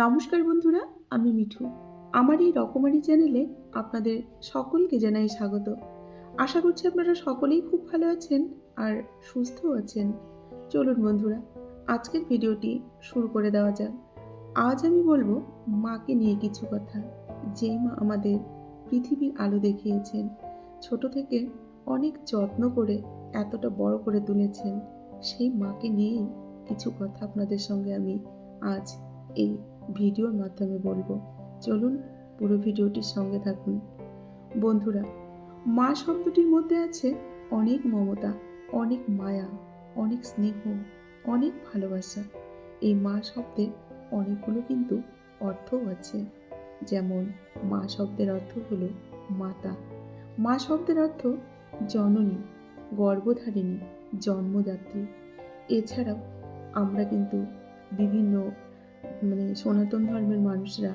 নমস্কার বন্ধুরা, আমি মিঠু। আমার এই রকমারি চ্যানেলে আপনাদের সকলকে জানাই স্বাগত। আশা করছি আপনারা সকলেই খুব ভালো আছেন আর সুস্থও আছেন। চলুন বন্ধুরা, আজকের ভিডিওটি শুরু করে দেওয়া যাক। আজ আমি বলব মাকে নিয়ে কিছু কথা। যেই মা আমাদের পৃথিবীর আলো দেখিয়েছেন, ছোট থেকে অনেক যত্ন করে এতটা বড় করে তুলেছেন, সেই মাকে নিয়েই কিছু কথা আপনাদের সঙ্গে আমি আজ এই ভিডিওর মাধ্যমে বলব। চলুন পুরো ভিডিওটির সঙ্গে থাকুন। বন্ধুরা, মা শব্দটির মধ্যে আছে অনেক মমতা, অনেক মায়া, অনেক স্নেহ, অনেক ভালোবাসা। এই মা শব্দের অনেকগুলো কিন্তু অর্থও আছে। যেমন, মা শব্দের অর্থ হলো মাতা। মা শব্দের অর্থ জননী, গর্ভধারিণী, জন্মদাত্রী। এছাড়াও আমরা কিন্তু বিভিন্ন মানে সনাতন ধর্মের মানুষরা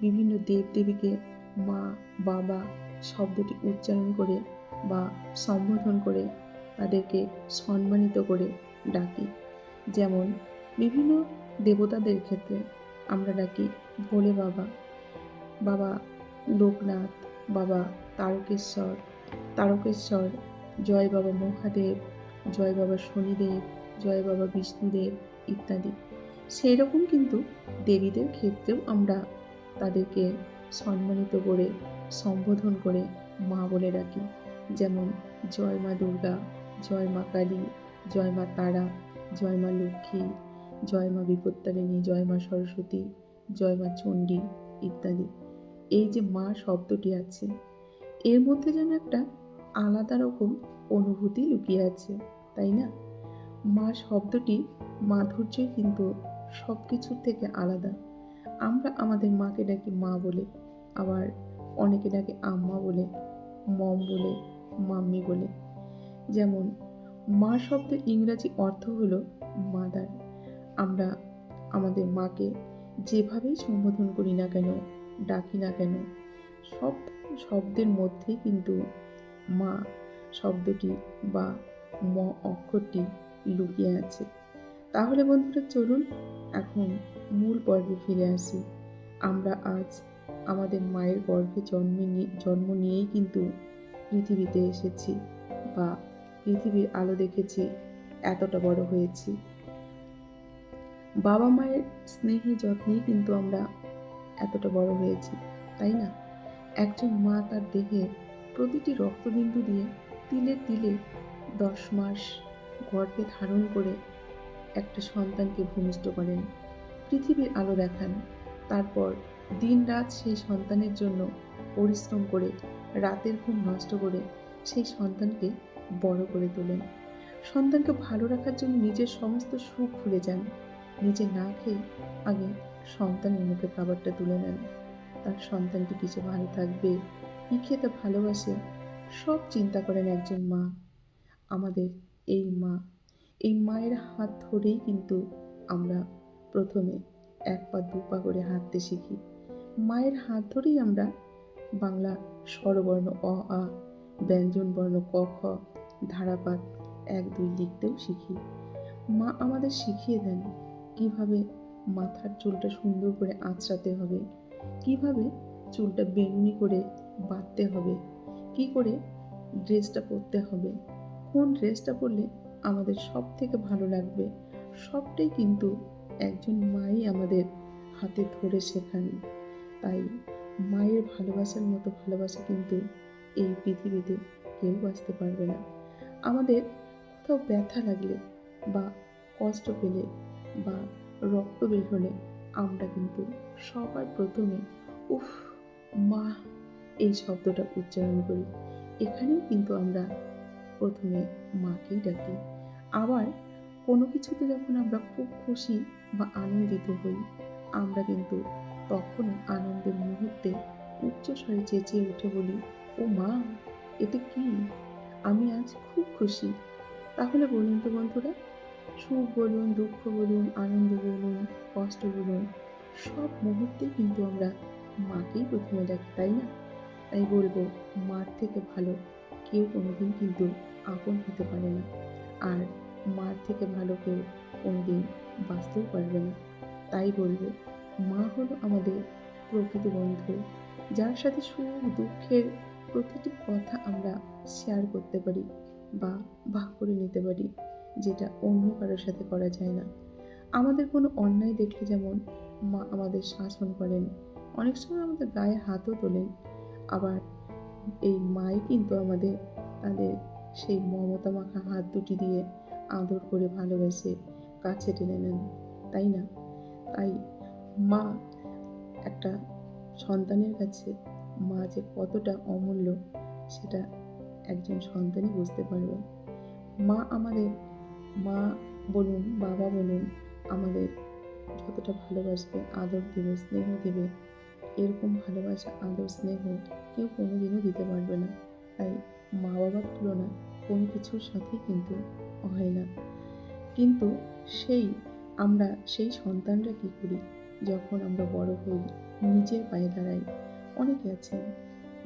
বিভিন্ন দেবদেবীকে মা, বাবা শব্দটি উচ্চারণ করে বা সম্বোধন করে তাদেরকে সম্মানিত করে ডাকি। যেমন, বিভিন্ন দেবতাদের ক্ষেত্রে আমরা ডাকি ভোলে বাবা বাবা লোকনাথ, বাবা তারকেশ্বর তারকেশ্বর, জয় বাবা মহাদেব, জয় বাবা শনিদেব, জয় বাবা বিষ্ণুদেব ইত্যাদি। সেই রকম কিন্তু দেবীদের ক্ষেত্রেও আমরা তাদেরকে সম্মানিত করে, সম্বোধন করে মা বলে রাখি। যেমন, জয় মা দুর্গা, জয় মা কালী, জয় মা তারা, জয় মা লক্ষ্মী, জয় মা বিপত্তারিণী, জয় মা সরস্বতী, জয় মা চণ্ডী ইত্যাদি। এই যে মা শব্দটি আছে, এর মধ্যে যেন একটা আলাদা রকম অনুভূতি লুকিয়ে আছে, তাই না? মা শব্দটি মাধুর্যই কিন্তু সব কিছুর থেকে আলাদা। আমরা আমাদের মাকে ডাকি মা বলে, আবার অনেকে ডাকে আম্মা বলে, মম বলে, মাম্মি বলে। যেমন, মা শব্দের ইংরাজি অর্থ হলো মাদার। আমরা আমাদের মাকে যেভাবেই সম্বোধন করি না কেন, ডাকি না কেন, সব শব্দের মধ্যেই কিন্তু মা শব্দটি বা ম অক্ষরটি লুকিয়ে আছে। তাহলে বন্ধুরা চলুন এখন মূল পর্বে ফিরে আসি। আমরা আজ আমাদের মায়ের গর্ভে জন্মে জন্ম নিয়েই কিন্তু পৃথিবীতে এসেছি বা পৃথিবীর আলো দেখেছি, এতটা বড় হয়েছি। বাবা মায়ের স্নেহে যত্নেই কিন্তু আমরা এতটা বড় হয়েছি, তাই না? একজন মা তার দেহে প্রতিটি রক্তবিন্দু দিয়ে তিলে তিলে দশ মাস গর্ভে ধারণ করে একটা সন্তানকে ভূমিষ্ঠ করেন। পৃথিবীর আলো দেখান। তারপর দিন রাত সেই সন্তানের জন্য পরিশ্রম করে, রাতের ঘুম নষ্ট করে সেই সন্তানকে বড় করে তোলেন। সন্তানকে ভালো রাখার জন্য নিজের সমস্ত সুখ ভুলে যান। নিজে না খেয়ে আগে সন্তানের মুখে খাবারটা তুলে নেন। তার সন্তানটি কিছু ভালো থাকবে, কী খেতে ভালোবাসে, সব চিন্তা করেন একজন মা। আমাদের এই মা এই মায়ের হাত ধরেই কিন্তু আমরা প্রথমে এক পা, দু পা করে হাঁটতে শিখি। মায়ের হাত ধরেই আমরা বাংলা স্বরবর্ণ অ, আ, ব্যঞ্জন বর্ণ ক, খ, ধারাপাত এক, দুই লিখতেও শিখি। মা আমাদের শিখিয়ে দেন কীভাবে মাথার চুলটা সুন্দর করে আঁচড়াতে হবে, কীভাবে চুলটা বেনুনি করে বাঁধতে হবে, কি করে ড্রেসটা পরতে হবে, কোন ড্রেসটা পরলে আমাদের সব থেকে ভালো লাগবে। সবটাই কিন্তু একজন মাই আমাদের হাতে ধরে শেখান। তাই মায়ের ভালোবাসার মতো ভালোবাসা কিন্তু এই পৃথিবীতে কেউ বাঁচতে পারবে না। আমাদের কোথাও ব্যথা লাগলে বা কষ্ট পেলে বা রক্ত বের হলে আমরা কিন্তু সবার প্রথমে, উফ, মা, এই শব্দটা উচ্চারণ করি। এখানেও কিন্তু আমরা প্রথমে মাকেই ডাকি। আবার কোনো কিছুতে যখন আমরা খুব খুশি বা আনন্দিত হই, আমরা কিন্তু তখন আনন্দের মুহূর্তে উচ্চস্বরে চেঁচিয়ে উঠে বলি, ও মা এটা কি? আমি আজ খুব খুশি। তাহলে বলুন তো বন্ধুরা, সুখ বলুন, দুঃখ বলুন, আনন্দ বলুন, কষ্ট বলুন, সব মুহূর্তে কিন্তু আমরা মাকেই প্রথমে ডাকি, তাই না? তাই বলব, মার থেকে ভালো কেউ কোনোদিন কিন্তু আপন হতে পারে না। আর মার থেকে ভালো কেউ কোনোদিন বাঁচতেও পারবে না। তাই বলব, মা হলো আমাদের প্রকৃত বন্ধু। যার সাথে সুখ দুঃখের প্রতিটি কথা আমরা শেয়ার করতে পারি বা ভাগ করে নিতে পারি, যেটা অন্য কারোর সাথে করা যায় না। আমাদের কোনো অন্যায় দেখলে যেমন মা আমাদের শাসন করেন, অনেক সময় আমাদের গায়ে হাতও তোলেন। আবার এই মাই কিন্তু আমাদের, তাদের সেই মমতা মাখা হাত দুটি দিয়ে আদর করে ভালোবেসে কাছে টেনে নেন, তাই না? তাই মা একটা সন্তানের কাছে মা যে কতটা অমূল্য, সেটা একজন সন্তানই বুঝতে পারবে। মা আমাদের, মা বলুন, বাবা বলুন, আমাদের যতটা ভালোবাসবে, আদর দেবে, স্নেহ দেবে, এরকম ভালোবাসা, আদর, স্নেহ কেউ কোনোদিনও দিতে পারবে না। তাই মা বাবার তুলনা কোনো কিছুর সাথে কিন্তু হয় না। কিন্তু সেই, আমরা সেই সন্তানরা কী করি? যখন আমরা বড় হই, নিজের পায়ে দাঁড়াই। অনেকে আছেন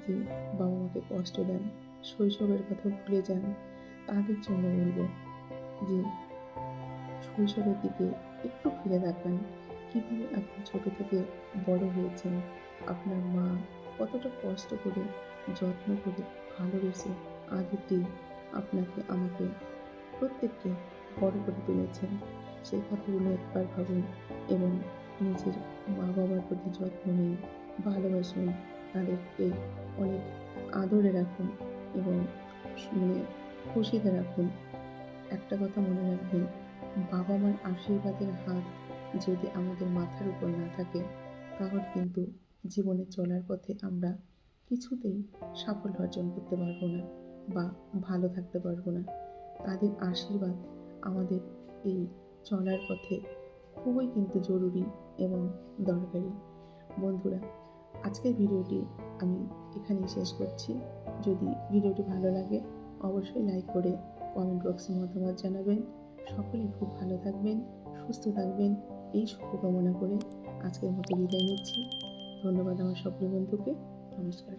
যে বাবা মাকে কষ্ট দেন, শৈশবের কথা ভুলে যান। তাদের জন্য বলব যে, শৈশবের দিকে একটু ফিরে তাকান। কীভাবে আপনি ছোট থেকে বড় হয়েছেন? আপনার মা কতটা কষ্ট করে, যত্ন করে ভালোবেসে আদর দিয়ে আপনাকে, আমাকে প্রত্যেককে বড় করে তুলেছেন। সেই কথাগুলো একবার ভাবুন এবং নিজের মা বাবার প্রতি যত্ন নিন, ভালোবাসুন, তাদেরকে অনেক আদরে রাখুন এবং মানে খুশিতে রাখুন। একটা কথা মনে রাখবেন বাবা মার আশীর্বাদের হাত যদি আমাদের মাথার উপর না থাকে, তাহলে কিন্তু জীবনে চলার পথে আমরা কিছুতেই সাফল্য অর্জন করতে পারব না। বা ভালো থাকতে পারব না। তাদের আশীর্বাদ আমাদের এই চলার পথে খুবই কিন্তু জরুরি এবং দরকারি। বন্ধুরা, আজকের ভিডিওটি আমি এখানেই শেষ করছি। যদি ভিডিওটি ভালো লাগে, অবশ্যই লাইক করে কমেন্ট বক্সে মতামত জানাবেন। সকলেই খুব ভালো থাকবেন, সুস্থ থাকবেন, এই শুভকামনা করে আজকের মতো বিদায় নিচ্ছি। ধন্যবাদ আমার সকল বন্ধুকে। নমস্কার।